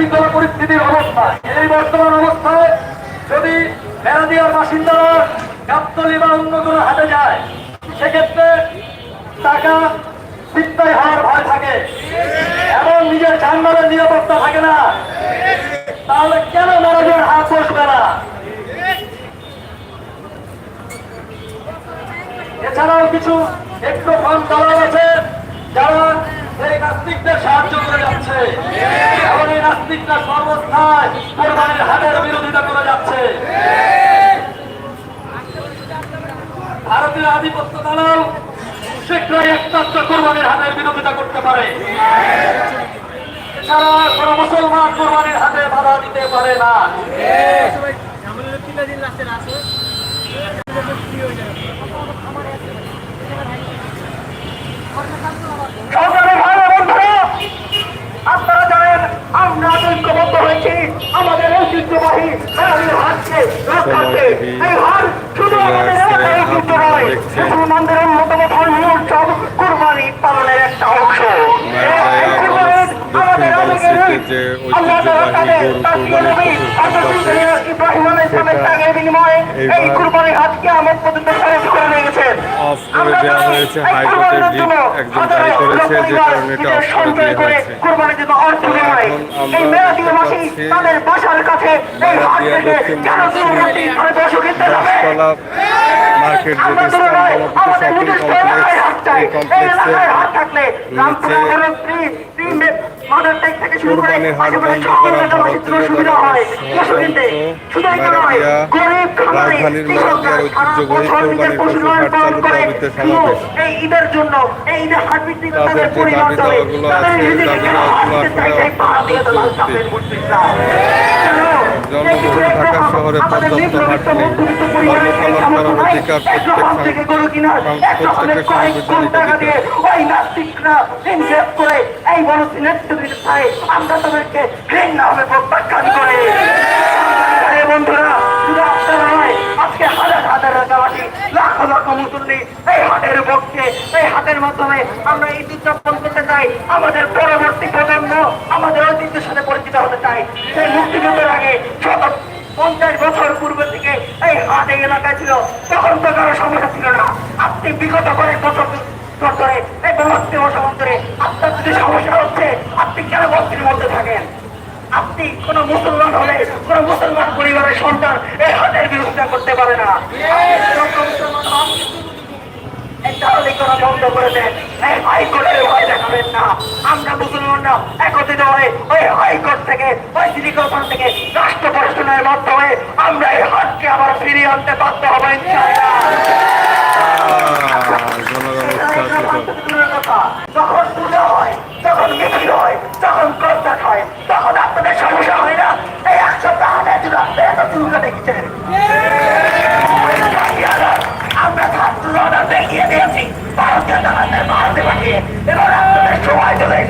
শৃঙ্খলা পরিস্থিতির অবস্থা। এই বর্তমান অবস্থায় যদি মেরাদিয়ার বাসিন্দারা গাবতলি বা অন্য কোনো হাতে যায়, সেক্ষেত্রে টাকা চিন্তায় হওয়ার ভয় থাকে এবং নিজের যানবাহনের নিরাপত্তা থাকে না। তাহলে কেন মেরাদিয়ার হাত বসবে না? এছাড়াও কিছু একটু ফান্ড দালাল আছে যারা নাস্তিকদের সাহায্য করে যাচ্ছে। এবং এই যাচ্ছে। ভারতীয় আধিপত্য দালাল শীঘ্রই একমাত্র কোরবানির হাটের বিরোধিতা করতে পারে। এছাড়া কোন মুসলমান কোরবানির হাতে বাধা দিতে পারে না। সরকারের ভাই বন্ধুরা আপনারা জানেন আমরা ঐক্যবদ্ধ হয়েছি আমাদের ঐতিহ্যবাহী হারামির হাটকে রক্ষার্থে এই হাট শুধু আমাদের এলাকার ঐতিহ্য নয় মুসলমানদের অন্যতম ধর্মীয় উৎসব কুরবানি পালনের একটা অংশ। এই কুরবানির আমাদের আবেগের আল্লাহ তাআলা তাদের তাসবিহ নবী হযরত ইব্রাহিম আলাইহিস সালামের ত্যাগের বিনিময়ে এই কুরবানির হাটকে আমার পর্যন্ত সহজ করে নিয়ে গেছেন অফ করে দেওয়া হয়েছে হাইকোর্টের রিট একজন জারি করেছে যে কারণে এটা অফ করে দেওয়া হয়েছে। কোরবানির জন্য অর্থ নেওয়া এই মেরাদিয়াবাসী দেখতে তাদের বাসার কাছে এই হাট থেকে কেন বসে খেতে যাবে? দশতলা মার্কেট যেটি শপিং কমপ্লেক্স। এই কমপ্লেক্সে কোরবানির হাট বন্ধ করা রাজধানীর মেরাদিয়ার ঐতিহ্যবাহী কোরবানির পশু হাট চালু করে দাবিতে সমাবেশ। ঈদের জন্য এই ঈদের হাট তাদের যে দাবি। দাওয়াগুলো আছে, দাবি দাওয়াগুলো আসলে সেই শহরে পর্যাপ্ত নেই। করার অধিকার দিয়ে ওই নাস্তিকরা করে এই বড় আমরা তাদেরকে ঘৃণাভাবে প্রত্যাখ্যান করে। বন্ধুরা শুধু আপনারা নয় আজকে হাজার হাজার রাজাবাসী লাখ লাখ মুসল্লি এই হাটের পক্ষে এই হাটের মাধ্যমে আমরা এই উদযাপন করতে চাই। আমাদের পরবর্তী প্রজন্ম আমাদের ঐতিহ্যের সাথে পরিচিত হতে চাই। সেই শত পঞ্চাশ বছর পূর্ব থেকে এই হাট এই এলাকায় ছিল তখন তো কারও সমস্যা ছিল না। আপনি বিগত করে বছর ধরে এই বলতে সমান্তরে আপনার যদি সমস্যা হচ্ছে আপনি কেন বস্তির মধ্যে থাকেন? আপনি কোন মুসলমান হলে কোন মুসলমান পরিবারের সন্তান এই হাতের বিরোধিতা করতে পারে না। বন্ধ করে দেন এই হাইকোর্টের ভয় দেখাবেন না। আমরা মুসলমানরা একত্রিত হয়ে ওই হাইকোর্ট থেকে, ওই সিটি কর্পোরেশন থেকে রাষ্ট্র প্রশাসনের মাধ্যমে আমরা এই হাতকে আবার ফিরিয়ে আনতে বাধ্য হব ইনশাআল্লাহ জনগণ উৎসাহিত যখন পূজা হয় যখন মিছিল হয় যখন কর্তা হয় তখন আপনাদের সমস্যা হয় না এই এক সপ্তাহ আগে যদি আপনি এত দুর্গা দেখেছেন আমরা ছাত্ররা দেখিয়ে দিয়েছি ভারতীয় জানাতে ভারতে পাঠিয়ে এবার আপনাদের সময় চলে এসেছে ভুলে যাবেন না, ছাত্র সমাজে কোনো ফিরে যায়নি। করা হচ্ছে। ছাত্র সমাজ আছে, রক্তকে ফিরিয়ে আসবে। আপনাদেরকেও ওই ভারতে পাঠিয়ে দিয়ে আসবে, ইনশাআল্লাহ। জয় করা হয়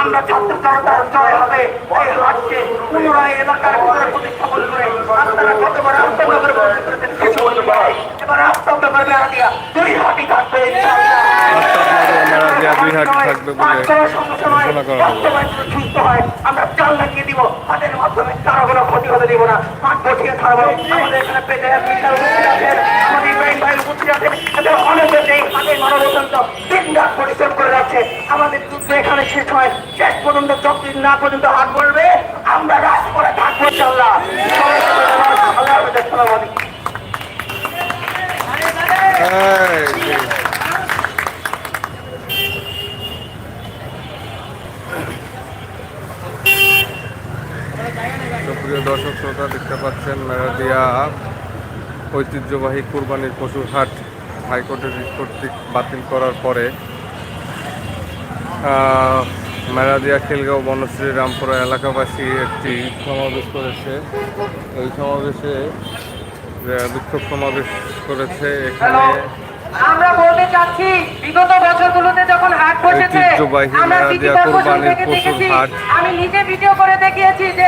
আমরা ছাত্র জনতার এলাকার ভিতরে এবার আত্মনগর বেড়া দিয়া দুই হাটি থাকবে দুই হাট থাকবে বলে ঘোষণা করা হলো। হয় আমরা চাল লাগিয়ে দিব হাটের মাধ্যমে কারও কোনো ক্ষতি হতে দিব না হাট বসিয়ে থাকব আমাদের এখানে পেটে বিশাল উপস্থিত আছেন আমাদের ইব্রাহিম ভাই উপস্থিত আছেন এদের অনেকে এই হাটের মানব দিন রাত পরিশ্রম করে যাচ্ছে আমাদের যুদ্ধ এখানে শেষ হয় শেষ পর্যন্ত যতদিন না পর্যন্ত হাট বলবে আমরা করে থাকব আল্লাহ। আসসালামু শ্রোতা দেখতে পাচ্ছেন মেরাদিয়া ঐতিহ্যবাহী কুরবানির পশুর হাট হাইকোর্টের রিট কর্তৃক বাতিল করার পরে মেরাদিয়া খেলগাঁও বনশ্রী রামপুরা এলাকাবাসী একটি সমাবেশ করেছে এই সমাবেশে বিক্ষোভ সমাবেশ করেছে এখানে আমরা বলতে চাচ্ছি বিগত বছরগুলোতে যখন হাট বসেছে আমরা কোরবানির পশুর হাট। আমি নিজে ভিডিও করে দেখিয়েছি যে